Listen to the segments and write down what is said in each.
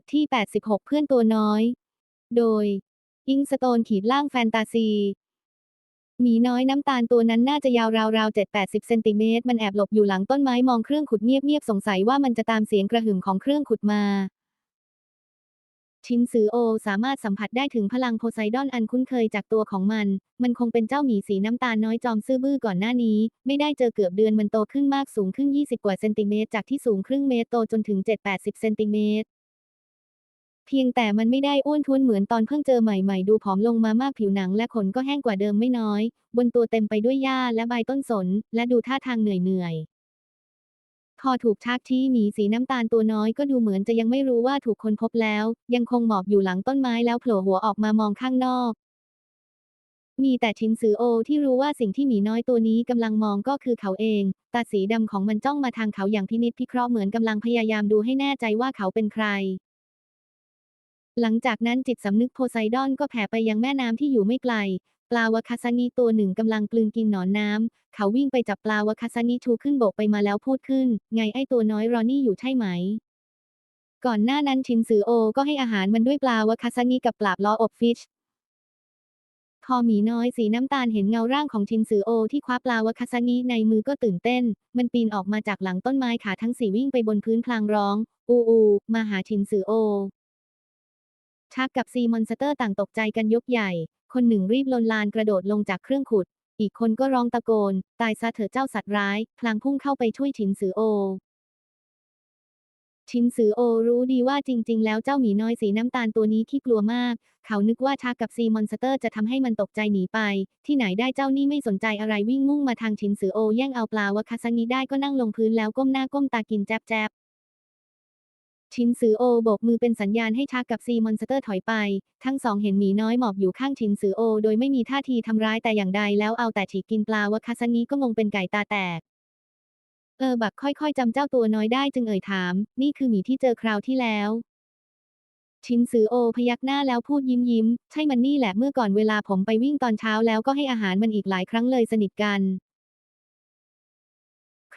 ทที่ 86 เพื่อนตัวน้อย โดย อิงสโตนขีดล่างแฟนตาซีหมีน้อยน้ำตาลตัวนั้นน่าจะยาวราวๆ7-80เซนติเมตร มันแอบหลบอยู่หลังต้นไม้มองเครื่องขุดเงียบๆสงสัยว่ามันจะตามเสียงกระหึ่มของเครื่องขุดมา ชินซือโอสามารถสัมผัสได้ถึงพลังโพไซดอนอันคุ้นเคยจากตัวของมัน มันคงเป็นเจ้าหมีสีน้ำตาลน้อยจอมซื่อบื้อก่อนหน้านี้ ไม่ได้เจอเกือบเดือนมันโตขึ้นมากสูงขึ้น 20 กว่าเซนติเมตรจากที่สูงครึ่งเมตรโตจนถึง 7-80 เซนติเมตร เพียงแต่มันไม่ได้อ้วนท้วนเหมือนตอนเพิ่งเจอใหม่ๆ ดูผอมลงมามากผิวหนังและขนก็แห้งกว่าเดิมไม่น้อย บนตัวเต็มไปด้วยหญ้าและใบต้นสน และดูท่าทางเหนื่อยๆ พอถูกชักที่หมีสีน้ำตาลตัวน้อยก็ดูเหมือนจะยังไม่รู้ว่าถูกคนพบแล้ว ยังคงหมอบอยู่หลังต้นไม้แล้วโผล่หัวออกมามองข้างนอกมีแต่ชินซือโอที่รู้ว่าสิ่งที่หมีน้อยตัวนี้กำลังมองก็คือเขาเอง ตาสีดำของมันจ้องมาทางเขาอย่างพินิจพิเคราะห์เหมือนกำลังพยายามดูให้แน่ใจว่าเขาเป็นใคร หลังจากนั้นจิตสำนึกโพไซดอนก็แผ่ไปยังแม่น้ำที่อยู่ไม่ไกล ปลาวาคาซานิตัวหนึ่งกำลังกลืนกินหนอนน้ำ เขาวิ่งไปจับปลาวาคาซานิชูขึ้นบกไปมาแล้วพูดขึ้น ไงไอตัวน้อยรอนี่อยู่ใช่ไหม ก่อนหน้านั้นชินซือโอก็ให้อาหารมันด้วยปลาวาคาซานิกับปลาบล้ออบฟิช พอหมีน้อยสีน้ำตาลเห็นเงาร่างของชินซือโอที่คว้าปลาวาคาซางิในมือก็ตื่นเต้น มันปีนออกมาจากหลังต้นไม้ขาทั้งสี่วิ่งไปบนพื้นพลางร้อง อูอูมาหาชินซือโอ ชักกับซีมอนสเตอร์ต่างตกใจกันยกใหญ่ คนหนึ่งรีบลนลานกระโดดลงจากเครื่องขุด อีกคนก็ร้องตะโกน ตายซะเถอะเจ้าสัตว์ร้าย พลางพุ่งเข้าไปช่วยชินซือโอ ชินซือโอรู้ดีว่าจริง ๆ แล้วเจ้าหมีน้อยสีน้ำตาลตัวนี้ขี้กลัวมาก เขานึกว่าชักกับซีมอนสเตอร์จะทำให้มันตกใจหนีไป ที่ไหนได้เจ้านี่ไม่สนใจอะไรวิ่งมุ่งมาทางชินซือโอ แย่งเอาปลาวาคาซังิได้ก็นั่งลงพื้นแล้วก้มหน้าก้มตากินแจบ ชินซือโอโบกมือเป็นสัญญาณให้ชักกับซีมอนสเตอร์ถอยไป ทั้งสองเห็นหมีน้อยหมอบอยู่ข้างชินซือโอ โดยไม่มีท่าทีทำร้ายแต่อย่างใดแล้วเอาแต่ฉีกกินปลาวาคาซังิก็งงเป็นไก่ตาแตก เออบักค่อยๆจำเจ้าตัวน้อยได้จึงเอ่ยถาม นี่คือหมีที่เจอคราวที่แล้ว ชินซือโอพยักหน้าแล้วพูดยิ้มยิ้ม ใช่มันนี่แหละเมื่อก่อนเวลาผมไปวิ่งตอนเช้าแล้วก็ให้อาหารมันอีกหลายครั้งเลยสนิทกัน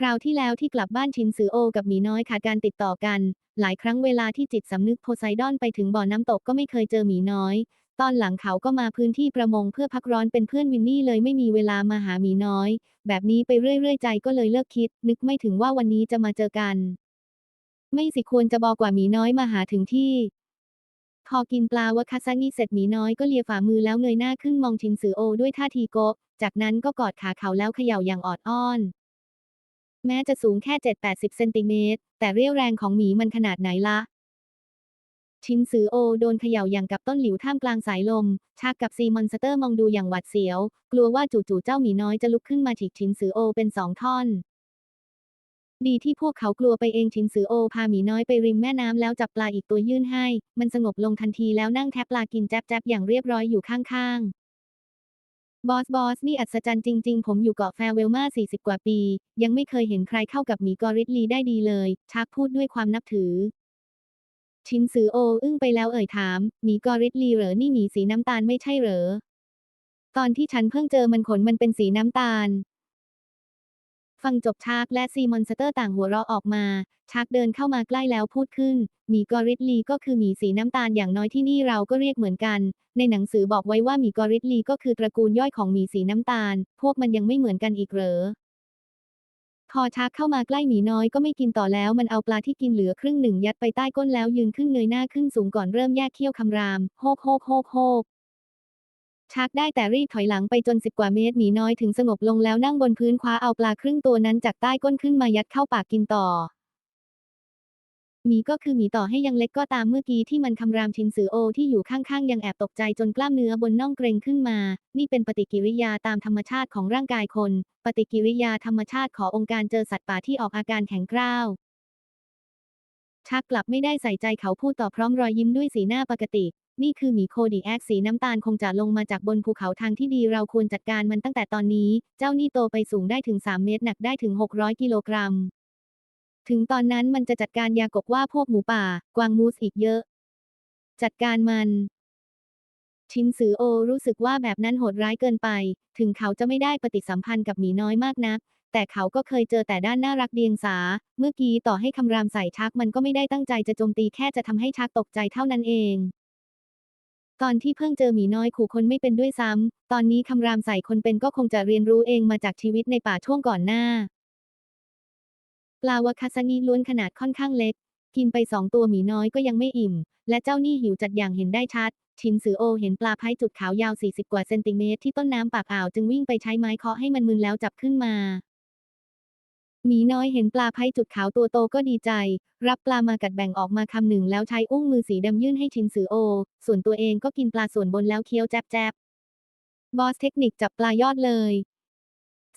คราวที่แล้วที่กลับบ้านชินซือโอกับหมีน้อยขาดการติดต่อกัน หลายครั้งเวลาที่จิตสำนึกโพไซดอนไปถึงบ่อน้ำตกก็ไม่เคยเจอหมีน้อย ตอนหลังเขาก็มาพื้นที่ประมงเพื่อพักร้อนเป็นเพื่อนวินนี่เลยไม่มีเวลามาหาหมีน้อย แบบนี้ไปเรื่อยๆใจก็เลยเลิกคิด นึกไม่ถึงว่าวันนี้จะมาเจอกัน ไม่สิควรจะบอกว่าหมีน้อยมาหาถึงที่พอกินปลาวาคาซางิเสร็จหมีน้อยก็เลียฝ่ามือแล้วเงยหน้าขึ้นมองชินซือโอด้วยท่าทีโกะจากนั้นก็กอดขาเขาแล้วเขย่าอย่างออดอ้อน แม้จะสูงแค่ 7-80 เซนติเมตร แต่เรี่ยวแรงของหมีมันขนาดไหนละ ชินซือโอโดนเขย่าอย่างกับต้นหลิวท่ามกลางสายลมชักกับซีมอนสเตอร์มองดูอย่างหวาดเสียว กลัวว่าจู่ๆเจ้าหมีน้อยจะลุกขึ้นมาฉีกชินซือโอเป็นสองท่อน ดีที่พวกเขากลัวไปเองชินซือโอพาหมีน้อยไปริมแม่น้ำแล้วจับปลาอีกตัวยื่นให้ มันสงบลงทันทีแล้วนั่งแทบปลากินแจ๊บๆอย่างเรียบร้อยอยู่ข้างๆ บอส บอส นี่อัศจรรย์จริง ๆ ผมอยู่เกาะแฟเวลมา40 กว่าปี ยังไม่เคยเห็นใครเข้ากับหมีกอริทลีได้ดีเลย ชักพูดด้วยความนับถือ ชินซือโอ อึ้งไปแล้วเอ่ยถาม หมีกอริทลีเหรอ นี่หมีสีน้ำตาลไม่ใช่เหรอ ตอนที่ฉันเพิ่งเจอมันขนมันเป็นสีน้ำตาล ฟังจบชากและซีมอนสเตอร์ต่างหัวเราะออกมาชากเดินเข้ามาใกล้แล้วพูดขึ้น หมีกอริดลีก็คือหมีสีน้ำตาลอย่างน้อยที่นี่เราก็เรียกเหมือนกัน ในหนังสือบอกไว้ว่าหมีกอริดลีก็คือตระกูลย่อยของหมีสีน้ำตาล พวกมันยังไม่เหมือนกันอีกเหรอพอชักเข้ามาใกล้หมีน้อยก็ไม่กินต่อแล้วมันเอาปลาที่กินเหลือครึ่งหนึ่งยัดไปใต้ก้นแล้วยืนขึ้นเงยหน้าขึ้นสูงก่อนเริ่มแยกเขี้ยวคำราม โฮกโฮกโฮกโฮก ชักได้แต่รีบถอยหลังไปจนสิบกว่าเมตรหมีน้อยถึงสงบลงแล้วนั่งบนพื้นคว้าเอาปลาครึ่งตัวนั้นจากใต้ก้นขึ้นมายัดเข้าปากกินต่อหมีก็คือหมีต่อให้ยังเล็กก็ตามเมื่อกี้ที่มันคำรามชินซือโอที่อยู่ข้างๆ ยังแอบตกใจจนกล้ามเนื้อบนน่องเกร็งขึ้นมา นี่เป็นปฏิกิริยาตามธรรมชาติของร่างกายคน ปฏิกิริยาธรรมชาติขององค์การเจอสัตว์ป่าที่ออกอาการแข็งกร้าวชักกลับไม่ได้ใส่ใจเขาพูดต่อพร้อมรอยยิ้มด้วยสีหน้าปกติ นี่คือหมีโคดีแอคสีน้ำตาลคงจะลงมาจากบนภูเขาทางที่ดีเราควรจัดการมันตั้งแต่ตอนนี้ เจ้านี่โตไปสูงได้ถึง 3 เมตรหนักได้ถึง 600 กิโลกรัม ถึงตอนนั้นมันจะจัดการยากบว่าพวกหมูป่า กวางมูสอีกเยอะ จัดการมันชินซือโอรู้สึกว่าแบบนั้นโหดร้ายเกินไป ถึงเขาจะไม่ได้ปฏิสัมพันธ์กับหมีน้อยมากนัก แต่เขาก็เคยเจอแต่ด้านน่ารักเดียงสา เมื่อกี้ต่อให้คำรามใส่ชักมันก็ไม่ได้ตั้งใจจะโจมตีแค่จะทำให้ชักตกใจเท่านั้นเอง ตอนที่เพิ่งเจอหมีน้อยขู่คนไม่เป็นด้วยซ้ำ ตอนนี้คำรามใส่คนเป็นก็คงจะเรียนรู้เองมาจากชีวิตในป่าช่วงก่อนหน้า ปลาวาคาซางิล้วนขนาดค่อนข้างเล็ก กินไปสองตัวหมีน้อยก็ยังไม่อิ่ม และเจ้านี่หิวจัดอย่างเห็นได้ชัด ชินซือโอเห็นปลาไพจุดขาวยาว 40 กว่าเซนติเมตรที่ต้นน้ำปากอ่าวจึงวิ่งไปใช้ไม้เคาะให้มันมึนแล้วจับขึ้นมา หมีน้อยเห็นปลาไพจุดขาวตัวโตก็ดีใจ รับปลามากัดแบ่งออกมาคำหนึ่งแล้วใช้อุ้งมือสีดำยื่นให้ชินซือโอ ส่วนตัวเองก็กินปลาส่วนบนแล้วเคี้ยวแจ๊บๆบอสเทคนิคจับปลายอดเลย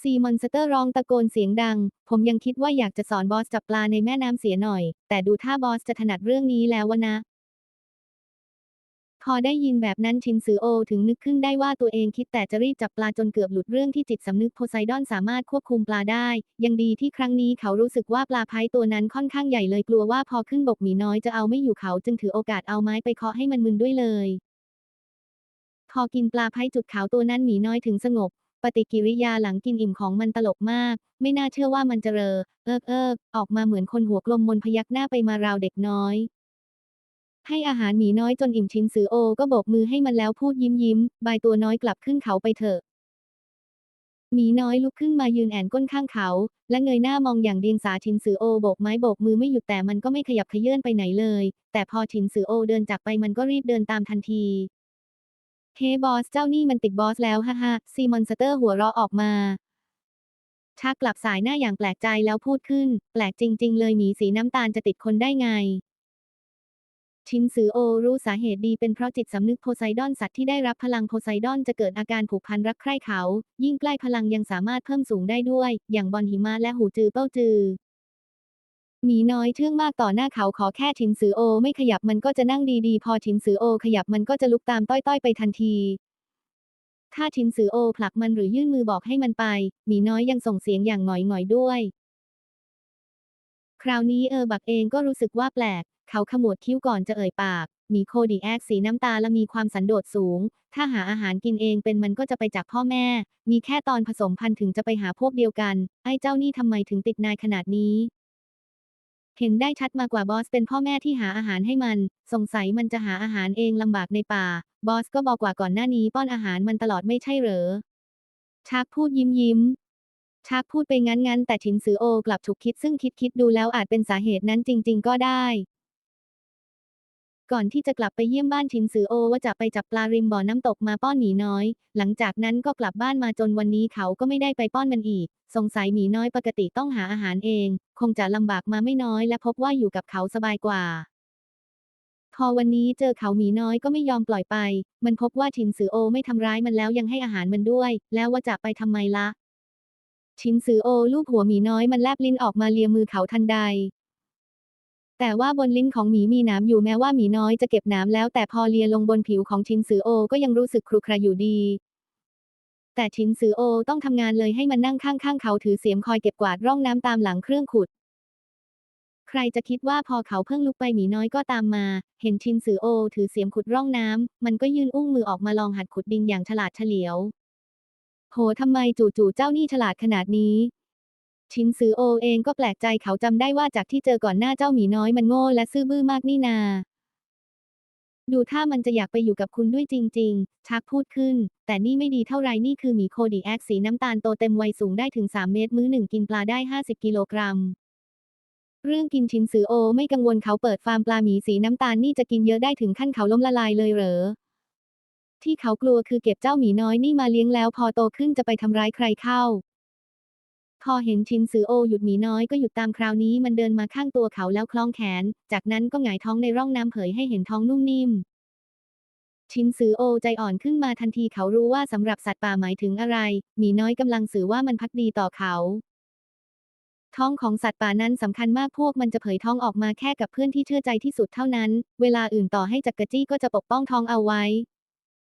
ซีมอนสเตอร์ร้องตะโกนเสียงดัง ผมยังคิดว่าอยากจะสอนบอสจับปลาในแม่น้ำเสียหน่อย แต่ดูท่าบอสจะถนัดเรื่องนี้แล้ววะนะ พอได้ยินแบบนั้นชินซือโอถึงนึกขึ้นได้ว่าตัวเองคิดแต่จะรีบจับปลาจนเกือบหลุดเรื่องที่จิตสำนึกโพไซดอนสามารถควบคุมปลาได้ ยังดีที่ครั้งนี้เขารู้สึกว่าปลาไพตัวนั้นค่อนข้างใหญ่เลยกลัวว่าพอขึ้นบกหมีน้อยจะเอาไม่อยู่เขาจึงถือโอกาสเอาไม้ไปเคาะให้มันมึนด้วยเลย พอกินปลาไพจุดขาวตัวนั้นหมีน้อยถึงสงบ ปฏิกิริยาหลังกินอิ่มของมันตลกมาก ไม่น่าเชื่อว่ามันจะเรอ เอิกเอิกออกมาเหมือนคนหัวกลมมนพยักหน้าไปมาราวเด็กน้อย ให้อาหารหมีน้อยจนอิ่มชินซือโอก็โบกมือให้มันแล้วพูดยิ้มยิ้มบายตัวน้อยกลับขึ้นเขาไปเถอะหมีน้อยลุกขึ้นมายืนแอนก้นข้างเขา และเงยหน้ามองอย่างเดียงสาชินซือโอโบกไม้โบกมือไม่หยุดแต่มันก็ไม่ขยับเขยื่นไปไหนเลย แต่พอชินซือโอเดินจากไปมันก็รีบเดินตามทันทีเฮ้บอสเจ้านี่มันติดบอสแล้วฮ่าฮ่าซีมอนสเตอร์หัวเราะออกมาชักกลับสายหน้าอย่างแปลกใจแล้วพูดขึ้น แปลกจริง ๆ เลยหมีสีน้ำตาลจะติดคนได้ไง ชินซือโอรู้สาเหตุดีเป็นเพราะจิตสำนึกโพไซดอนสัตว์ที่ได้รับพลังโพไซดอนจะเกิดอาการผูกพันรักใคร่เขา ยิ่งใกล้พลังยังสามารถเพิ่มสูงได้ด้วย อย่างบอลหิมะและหูจือเป้าจือหมีน้อยเชื่องมากต่อหน้าเขาขอแค่ชินซือโอ ไม่ขยับมันก็จะนั่งดีๆ พอชินซือโอ ขยับมันก็จะลุกตามต้อยๆ ไปทันที ถ้าชินซือโอ ผลักมันหรือยื่นมือบอกให้มันไป หมีน้อยยังส่งเสียงอย่างหงอยๆด้วย คราวนี้เออบักเองก็รู้สึกว่าแปลก เขาขมวดคิ้วก่อนจะเอ่ยปากมีโคดีแอคสีน้ำตาและมีความสันโดษสูง ถ้าหาอาหารกินเองเป็นมันก็จะไปจากพ่อแม่ มีแค่ตอนผสมพันธุ์ถึงจะไปหาพวกเดียวกัน ไอ้เจ้านี่ทำไมถึงติดนายขนาดนี้ เห็นได้ชัดมากกว่าบอสเป็นพ่อแม่ที่หาอาหารให้มัน สงสัยมันจะหาอาหารเองลำบากในป่า บอสก็บอกว่าก่อนหน้านี้ป้อนอาหารมันตลอดไม่ใช่เหรอ ชักพูดยิ้มยิ้มชักพูดไปงั้นๆแต่ชินซือโอกลับฉุกคิดซึ่งคิดคิดดูแล้วอาจเป็นสาเหตุนั้นจริง ๆ ก็ได้ ก่อนที่จะกลับไปเยี่ยมบ้านชินซือโอว่าจะไปจับปลาริมบ่อน้ำตกมาป้อนหมีน้อย หลังจากนั้นก็กลับบ้านมาจนวันนี้เขาก็ไม่ได้ไปป้อนมันอีก สงสัยหมีน้อยปกติต้องหาอาหารเอง คงจะลำบากมาไม่น้อยและพบว่าอยู่กับเขาสบายกว่า พอวันนี้เจอเขาหมีน้อยก็ไม่ยอมปล่อยไป มันพบว่าชินซือโอไม่ทำร้ายมันแล้วยังให้อาหารมันด้วย แล้วว่าจะไปทำไมละชินซือโอลูบหัวหมีน้อยมันแลบลิ้นออกมาเลียมือเขาทันใด แต่ว่าบนลิ้นของหมีมีหนามอยู่แม้ว่าหมีน้อยจะเก็บหนามแล้วแต่พอเลียลงบนผิวของชินซือโอก็ยังรู้สึกครุขระอยู่ดี แต่ชินซือโอต้องทำงานเลยให้มันนั่งข้างๆเขาถือเสียมคอยเก็บกวาดร่องน้ำตามหลังเครื่องขุด ใครจะคิดว่าพอเขาเพิ่งลุกไปหมีน้อยก็ตามมา เห็นชินซือโอ ถือเสียมขุดร่องน้ำมันก็ยื่นอุ้งมือออกมาลองหัดขุดดินอย่างฉลาดเฉลียวโหทำไมจู่ๆเจ้านี่ฉลาดขนาดนี้ ชินซือโอเองก็แปลกใจเขาจำได้ว่าจากที่เจอก่อนหน้าเจ้าหมีน้อยมันโง่และซื่อบื้อมากนี่นา ดูถ้ามันจะอยากไปอยู่กับคุณด้วยจริง ๆ ชักพูดขึ้น แต่นี่ไม่ดีเท่าไรนี่คือหมีโคดีแอคสีน้ำตาลโตเต็มวัยสูงได้ถึง 3 เมตร มื้อหนึ่งกินปลาได้ 50 กิโลกรัมเรื่องกินชินซือโอ ไม่กังวลเขาเปิดฟาร์มปลาหมีสีน้ำตาลนี่จะกินเยอะได้ถึงขั้นเขาล้มละลายเลยเหรอ ที่เขากลัวคือเก็บเจ้าหมีน้อยนี่มาเลี้ยงแล้วพอโตขึ้นจะไปทำร้ายใครเข้า พอเห็นชินซือโอหยุดหมีน้อยก็หยุดตามคราวนี้มันเดินมาข้างตัวเขาแล้วคล้องแขน จากนั้นก็หงายท้องในร่องน้ำเผยให้เห็นท้องนุ่มนิ่ม ชินซือโอใจอ่อนขึ้นมาทันทีเขารู้ว่าสำหรับสัตว์ป่าหมายถึงอะไร หมีน้อยกำลังสื่อว่ามันพักดีต่อเขา ท้องของสัตว์ป่านั้นสำคัญมากพวกมันจะเผยท้องออกมาแค่กับเพื่อนที่เชื่อใจที่สุดเท่านั้น เวลาอื่นต่อให้จักกะจี้ก็จะปกป้องท้องเอาไว้